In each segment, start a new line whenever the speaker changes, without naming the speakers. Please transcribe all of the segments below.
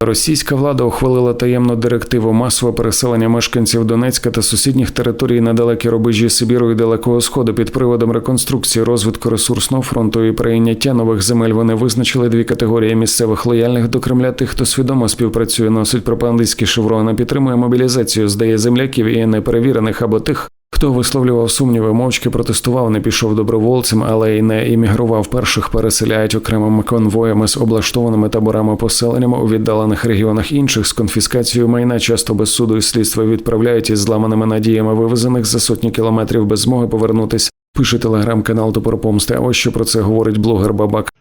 Російська влада ухвалила таємну директиву масове переселення мешканців Донецька та сусідніх територій на далекі рубежі Сибіру і Далекого Сходу під приводом реконструкції, розвитку ресурсного фронту і прийняття нових земель. Вони визначили дві категорії місцевих лояльних до Кремля, тих, хто свідомо співпрацює, носить пропагандистські шеврони, підтримує мобілізацію, здає земляків і неперевірених або тих. Хто висловлював сумніви, мовчки протестував, не пішов добровольцем, але й не іммігрував перших, переселяють окремими конвоями з облаштованими таборами поселеннями у віддалених регіонах інших з конфіскацією майна, часто без суду і слідства відправляють із зламаними надіями вивезених за сотні кілометрів без змоги повернутись. Пише телеграм-канал Топор Помсти. А ось що про це говорить блогер Бабак.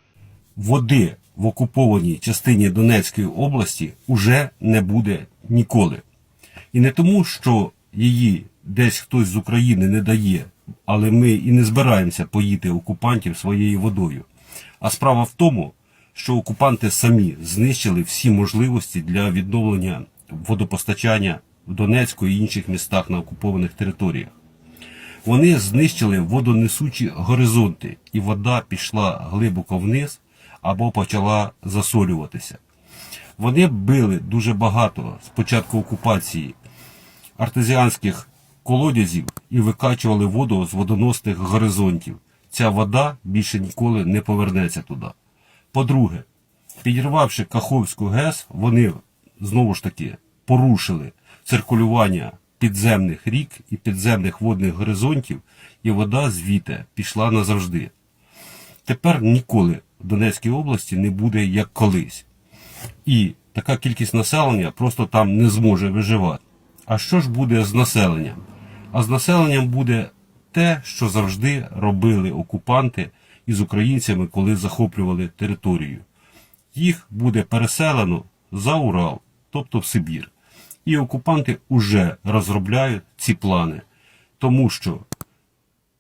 води в окупованій частині Донецької області уже не буде ніколи. І не тому, що її десь хтось з України не дає, але ми і не збираємося поїти окупантів своєю водою. А справа в тому, що окупанти самі знищили всі можливості для відновлення водопостачання в Донецьку і інших містах на окупованих територіях. Вони знищили водонесучі горизонти, і вода пішла глибоко вниз або почала засолюватися. Вони били дуже багато з початку окупації артезіанських колодязів і викачували воду з водоносних горизонтів. Ця вода більше ніколи не повернеться туди. По-друге, підірвавши Каховську ГЕС, вони знову ж таки порушили циркулювання підземних рік і підземних водних горизонтів, і вода звідти пішла назавжди. Тепер ніколи в Донецькій області не буде як колись. І така кількість населення просто там не зможе виживати. А що ж буде з населенням? А з населенням буде те, що завжди робили окупанти із українцями, коли захоплювали територію. Їх буде переселено за Урал, тобто в Сибір. І окупанти вже розробляють ці плани, тому що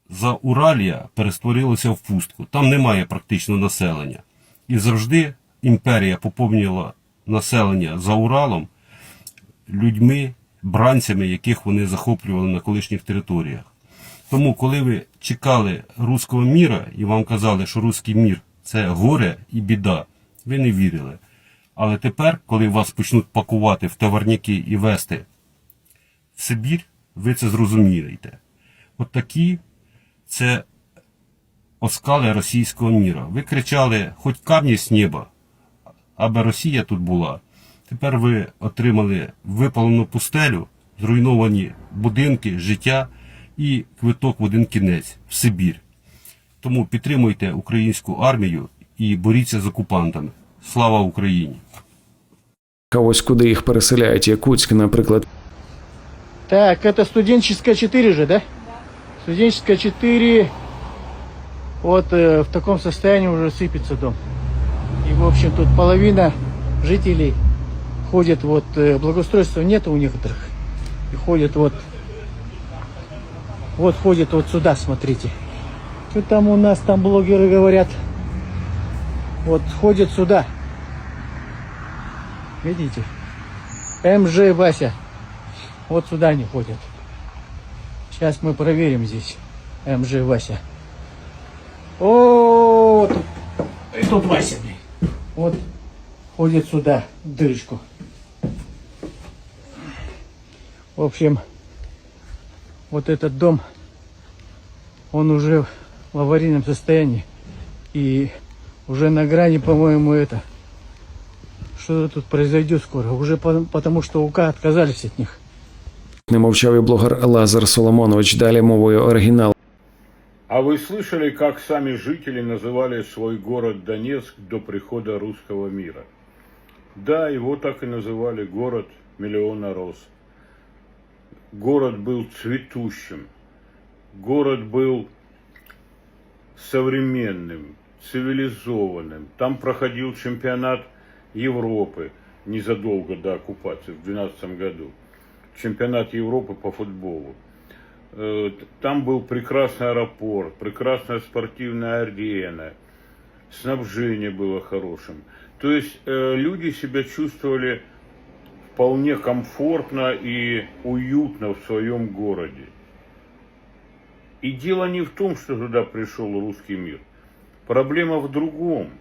за Уралія перестворилося в пустку. Там немає практично населення. І завжди імперія поповнювала населення за Уралом людьми, бранцями, яких вони захоплювали на колишніх територіях. Тому, коли ви чекали руського міра і вам казали, що руський мір це горе і біда, ви не вірили. Але тепер, коли вас почнуть пакувати в товарняки і вести в Сибір, ви це зрозумієте. От такі це оскали російського міра. Ви кричали, хоч камні з неба, аби Росія тут була. Тепер ви отримали випалену пустелю, зруйновані будинки, життя і квиток в один кінець в Сибір. Тому підтримуйте українську армію і боріться з окупантами. Слава Україні!
А ось куди їх переселяють, Якутськ, наприклад,
Так, это студенческая 4 же, да? Студенческая 4. Вот э, в таком состоянии уже сыпется дом. И, в общем, тут половина жителей ходят вот, э, благоустройства нет у некоторых, и ходят вот, вот ходят вот сюда, смотрите. Что там у нас, там блогеры говорят, вот ходят сюда. Видите? МЖ Вася. Вот сюда не ходят. Сейчас мы проверим здесь. МЖ Вася. О, -о, -о, -о, -о, -о, -о, -о, -о, В общем, вот этот дом, он уже в аварийном состоянии. И уже на грани, по-моему, это. Что тут произойдет скоро. Уже по- потому что УК отказались от них.
не мовчав і блогер Лазар Соломонович. Далі мовою оригінал.
А вы слышали, как сами жители называли свой город Донецк до прихода русского мира? Да, его так и называли город миллиона роз. Город был цветущим. Город был современным, цивилизованным. Там проходил чемпионат Европы незадолго до оккупации в 2012 году. Чемпионат Европы по футболу. Э, Там был прекрасный аэропорт, прекрасная спортивная арена, снабжение было хорошим. То есть э, люди себя чувствовали вполне комфортно и уютно в своем городе. И дело не в том, что туда пришел русский мир. Проблема в другом.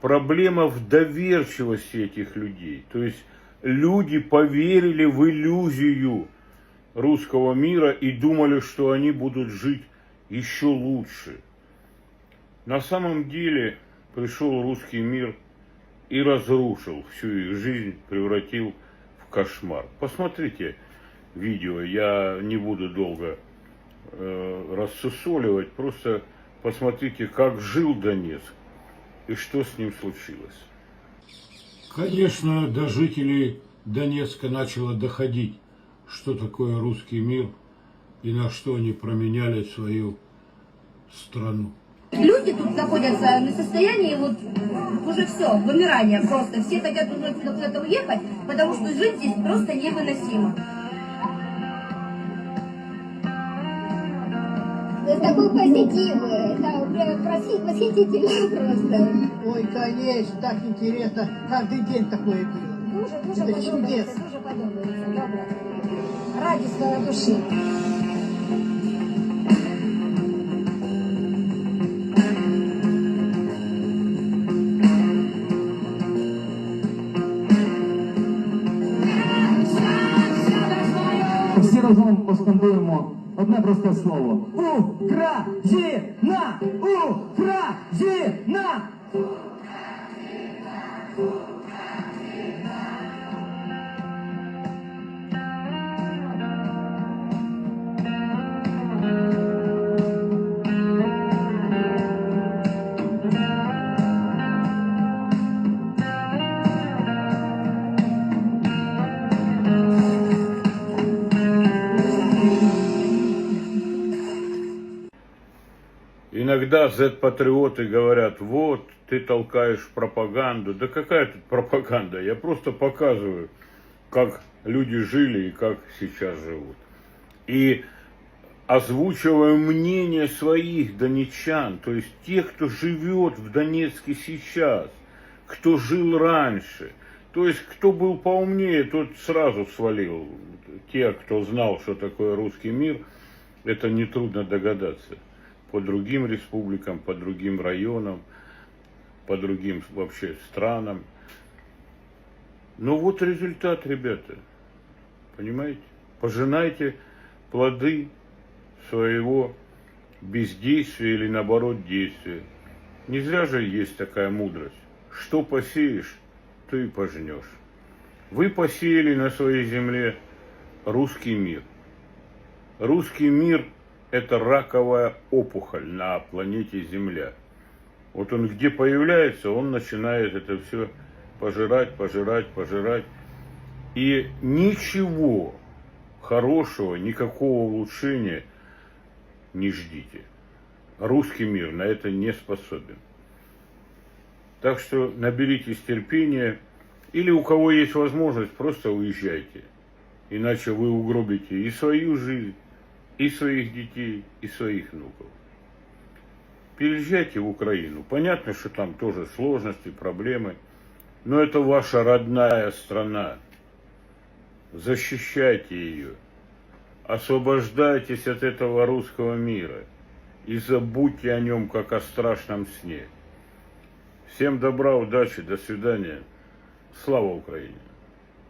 Проблема в доверчивости этих людей. То есть люди поверили в иллюзию русского мира и думали, что они будут жить еще лучше. На самом деле пришел русский мир и разрушил всю их жизнь, превратил в кошмар. Посмотрите видео, я не буду долго э, рассусоливать, просто посмотрите, как жил Донецк и что с ним случилось.
Конечно, до жителей Донецка начало доходить, что такое русский мир и на что они променяли свою страну.
Люди тут находятся на состоянии вот уже все, вымирания просто. Все хотят уже отсюда куда-то уехать, потому что жить здесь просто невыносимо.
Такой позитив, это прям проси- восхитительно просто.
Ой, конечно, так интересно. Каждый день такое было.
Дуже, дуже
Это
подобається,
чудесно.
дуже подобається. Добре. Радісно на душі.
Разом поскандуємо одне просте слово. Україна! Україна!
Иногда Z-патриоты говорят, вот, ты толкаешь пропаганду. Да какая тут пропаганда? Я просто показываю, как люди жили и как сейчас живут. И озвучиваю мнение своих донечан, то есть тех, кто живет в Донецке сейчас, кто жил раньше. То есть, кто был поумнее, тот сразу свалил. Те, кто знал, что такое русский мир, это нетрудно догадаться по другим республикам, по другим районам, по другим вообще странам. Ну вот результат, ребята. Понимаете? Пожинайте плоды своего бездействия или наоборот действия. Не зря же есть такая мудрость. Что посеешь, то и пожнешь. Вы посеяли на своей земле русский мир. Русский мир – это раковая опухоль на планете Земля. Вот он где появляется, он начинает это все пожирать, пожирать, пожирать. И ничего хорошего, никакого улучшения не ждите. Русский мир на это не способен. Так что наберитесь терпения, или у кого есть возможность, просто уезжайте. Иначе вы угробите и свою жизнь, и своих детей, и своих внуков. Переезжайте в Украину. Понятно, что там тоже сложности, проблемы, но это ваша родная страна. Защищайте ее. Освобождайтесь от этого русского мира и забудьте о нем, как о страшном сне. Всем добра, удачи, до свидания. Слава Украине!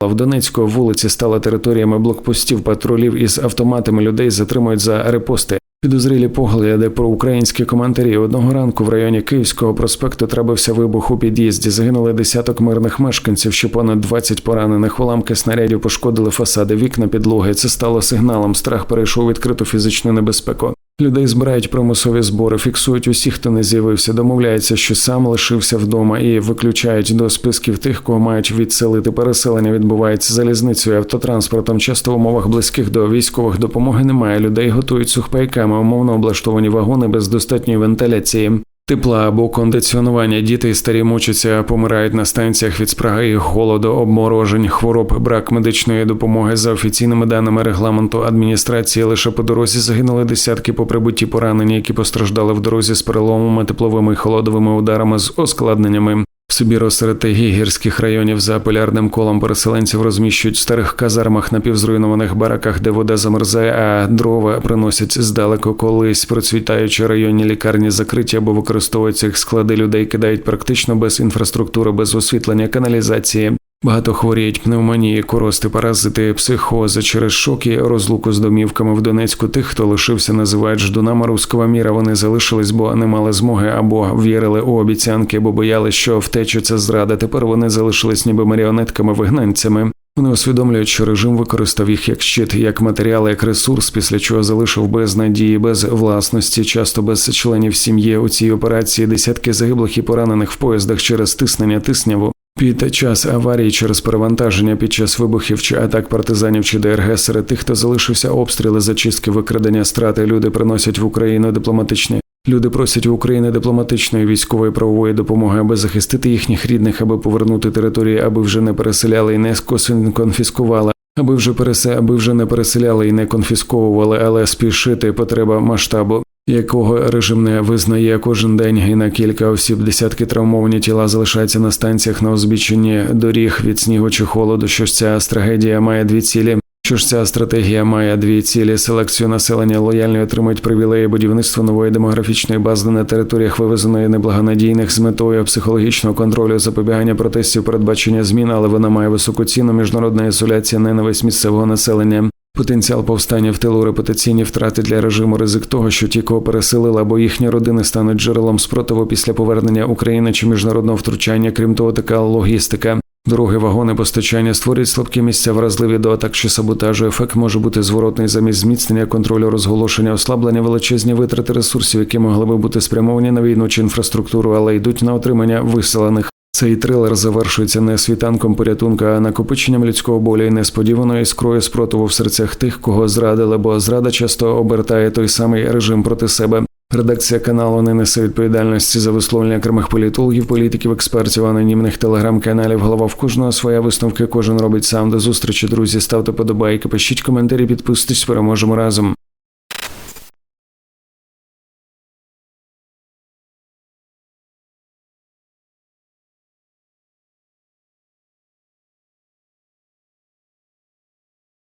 В Донецьку вулиці стали територіями блокпостів патрулів із автоматами людей затримують за репости. Підозрілі погляди про українські коментарі. Одного ранку в районі Київського проспекту трапився вибух у під'їзді. Загинули десяток мирних мешканців, ще понад 20 поранених. Уламки снарядів пошкодили фасади, вікна, підлоги. Це стало сигналом. Страх перейшов відкриту фізичну небезпеку. Людей збирають примусові збори, фіксують усіх, хто не з'явився, домовляються, що сам лишився вдома, і виключають до списків тих, кого мають відселити. Переселення відбувається залізницею, автотранспортом. Часто в умовах близьких до військових допомоги немає. Людей готують сухпайками, умовно облаштовані вагони без достатньої вентиляції. Тепла або кондиціонування діти старі мучаться, помирають на станціях від спраги, голоду, обморожень, хвороб, брак медичної допомоги. За офіційними даними регламенту адміністрації, лише по дорозі загинули десятки по прибутті поранені, які постраждали в дорозі з переломами, тепловими і холодовими ударами з ускладненнями. В Сибіро-стратегії гірських районів за полярним колом переселенців розміщують в старих казармах на півзруйнованих бараках, де вода замерзає, а дрова приносять здалеку колись. Процвітаючі районні лікарні закриті або використовуються їх склади людей, кидають практично без інфраструктури, без освітлення, каналізації. Багато хворіють пневмонії, корости, паразити, психози через шоки, розлуку з домівками в Донецьку. Тих, хто лишився, називають ждунами руського міра. Вони залишились, бо не мали змоги або вірили у обіцянки, бо боялись, що втечу це зрада. Тепер вони залишились ніби маріонетками вигнанцями. Вони усвідомлюють, що режим використав їх як щит, як матеріал, як ресурс, після чого залишив без надії, без власності, часто без членів сім'ї. У цій операції десятки загиблих і поранених в поїздах через тиснення тисняву. Під час аварії через перевантаження під час вибухів чи атак партизанів чи ДРГ серед тих, хто залишився обстріли, зачистки, викрадення, страти. Люди приносять в Україну дипломатичні. Люди просять в Україні дипломатичної військової правової допомоги, аби захистити їхніх рідних, аби повернути території, аби вже не переселяли і не конфіскували. Аби вже пересе, аби вже не переселяли і не конфісковували, але спішити потреба масштабу, якого режим не визнає кожен день, і на кілька осіб десятки травмовані тіла залишаються на станціях на узбічченні доріг від снігу чи холоду. Що ж ця трагедія має дві цілі. Що ж ця стратегія має дві цілі: селекцію населення лояльно отримують привілеї будівництво нової демографічної бази на територіях вивезеної неблагонадійних з метою психологічного контролю, запобігання протестів, передбачення змін, але вона має високу ціну міжнародна ізоляція, ненависть місцевого населення. Потенціал повстання в тилу репутаційні втрати для режиму, ризик того, що ті, кого переселили або їхні родини стануть джерелом спротиву після повернення України чи міжнародного втручання. Крім того, така логістика. Дороги, вагони, постачання створюють слабкі місця, вразливі до атак чи саботажу. Ефект може бути зворотний замість зміцнення контролю, розголошення, ослаблення, величезні витрати ресурсів, які могли би бути спрямовані на війну чи інфраструктуру, але йдуть на отримання виселених. Цей трилер завершується не світанком порятунка, а накопиченням людського болю і несподіваною іскрою спротиву в серцях тих, кого зрадили, бо зрада часто обертає той самий режим проти себе. Редакція каналу не несе відповідальності за висловлення окремих політологів, політиків, експертів, анонімних телеграм-каналів. Голова в кожного своя висновки. Кожен робить сам. До зустрічі, друзі. Ставте подобайки, пишіть коментарі, підписуйтесь. Переможемо разом.